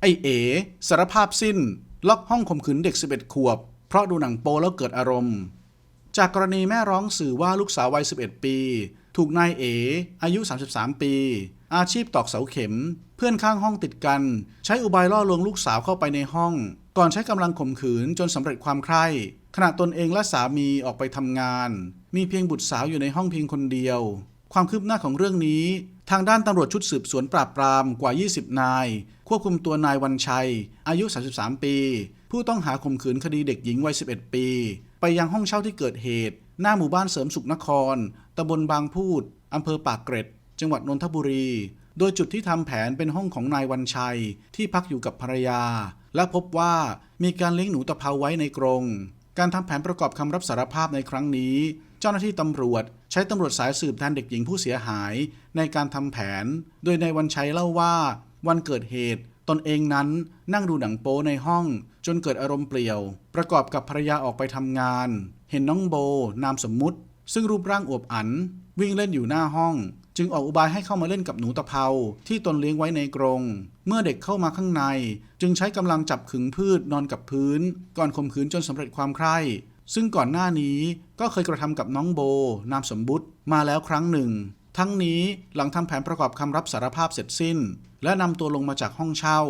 ไอเอ๋สารภาพสิ้น ล็อกห้องข่มขืนเด็ก 11 ขวบ เพราะดูหนังโปแล้วเกิดอารมณ์ จากกรณีแม่ร้องสื่อว่าลูกสาววัย 11 ปี ถูกนายเออายุ 33 ปี อาชีพตอกเสาเข็ม เพื่อนข้างห้องติดกัน ใช้อุบายล่อลวงลูกสาวเข้าไปในห้อง ก่อนใช้กำลังข่มขืนจนสำเร็จความใคร่ขณะตนเองและสามีออกไปทำงาน มีเพียงบุตรสาวอยู่ในห้องเพียงคนเดียว ความคืบหน้าของเรื่องนี้ ทางด้านตำรวจชุดสืบสวนปราบปรามกว่า 20 นาย ควบคุมตัวนายวันชัย อายุ 33 ปี ผู้ต้องหาข่มขืนคดีเด็กหญิงวัย 11 ปี ไปยังห้องเช่าที่เกิดเหตุ หน้าหมู่บ้านเสริมสุขนครตำบลบางพูดอำเภอปากเกร็ด จังหวัดนนทบุรี โดยจุดที่ทำแผนเป็นห้องของนายวันชัย ที่พักอยู่กับภรรยา และพบว่ามีการเลี้ยงหนูตะเภาไว้ในกรงการทำแผนประกอบคำรับสารภาพในครั้งนี้ เจ้าหน้าที่ตำรวจ ใช้ตำรวจสายสืบแทนเด็กหญิงผู้เสียหายในการทำแผน โดยในวันชัยเล่าว่า วันเกิดเหตุ ตนเองนั้นนั่งดูหนังโป๊ในห้อง จนเกิดอารมณ์เปลี่ยว ประกอบกับภรรยาออกไปทำงาน เห็นน้องโบ นามสมมุติ ซึ่งรูปร่างอวบอัน วิ่งเล่นอยู่หน้าห้อง จึงออกอุบายให้เข้ามาเล่นกับหนูตะเภาที่ตนเลี้ยงไว้ในกรง เมื่อเด็กเข้ามาข้างใน จึงใช้กำลังจับขึงพืชนอนกับพื้น ก่อนข่มขืนจนสำเร็จความใคร่ ซึ่งก่อนหน้านี้ก็เคยกระทำกับน้องโบ นามสมบุติมาแล้วครั้งหนึ่ง ทั้งนี้หลังทำแผนประกอบคำรับสารภาพเสร็จสิ้น และนำตัวลงมาจากห้องเช่า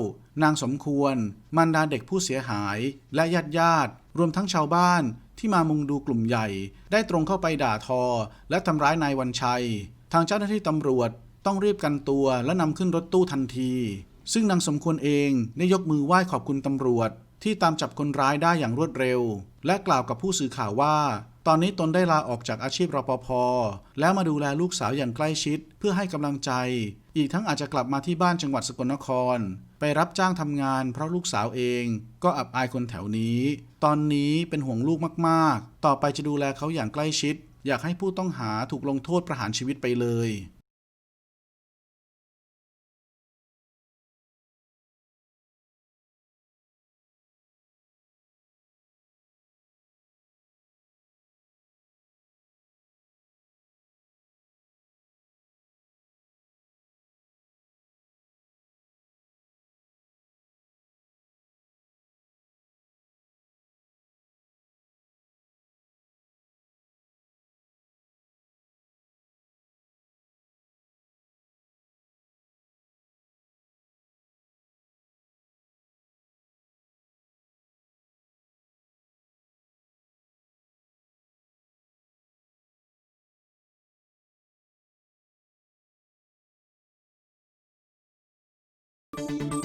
นางสมควร มารดาเด็กผู้เสียหาย และญาติญาติ รวมทั้งชาวบ้านที่มามุงดูกลุ่มใหญ่ ได้ตรงเข้าไปด่าทอ และทำร้ายนายวันชัย ทางเจ้าหน้าที่ตำรวจต้องรีบกันตัวและนำขึ้นรถตู้ทันที ซึ่งนางสมควรเองได้ยกมือไหว้ขอบคุณตำรวจ ที่ตามจับคนร้ายได้อย่างรวดเร็ว และกล่าวกับผู้สื่อข่าวว่า ตอนนี้ตนได้ลาออกจากอาชีพรปภแล้วมาดูแลลูกสาวอย่างใกล้ชิด เพื่อให้กำลังใจ อีกทั้งอาจจะกลับมาที่บ้านจังหวัดสกลนคร ไปรับจ้างทำงานเพราะลูกสาวเอง ก็อับอายคนแถวนี้ ตอนนี้เป็นห่วงลูกมาก ๆ ต่อไปจะดูแลเขาอย่างใกล้ชิด อยากให้ผู้ต้องหาถูกลงโทษประหารชีวิตไปเลย Thank you.